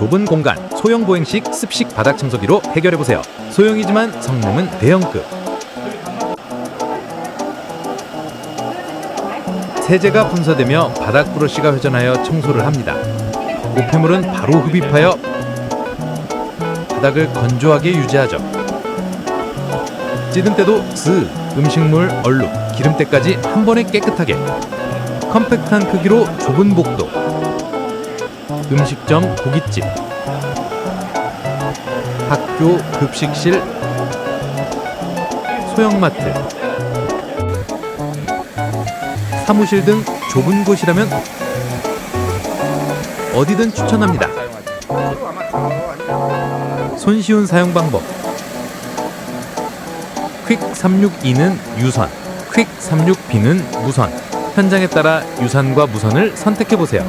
좁은 공간, 소형 보행식 습식 바닥 청소기로 해결해 보세요. 소형이지만 성능은 대형급. 세제가 분사되며 바닥 브러쉬가 회전하여 청소를 합니다. 노폐물은 바로 흡입하여 바닥을 건조하게 유지하죠. 찌든 때도 스, 음식물, 얼룩, 기름때까지 한 번에 깨끗하게 컴팩트한 크기로 좁은 복도 음식점, 고깃집 학교, 급식실 소형마트 사무실 등 좁은 곳이라면 어디든 추천합니다. 손쉬운 사용 방법 퀵 362는 유선, 퀵 36B는 무선. 현장에 따라 유선과 무선을 선택해 보세요.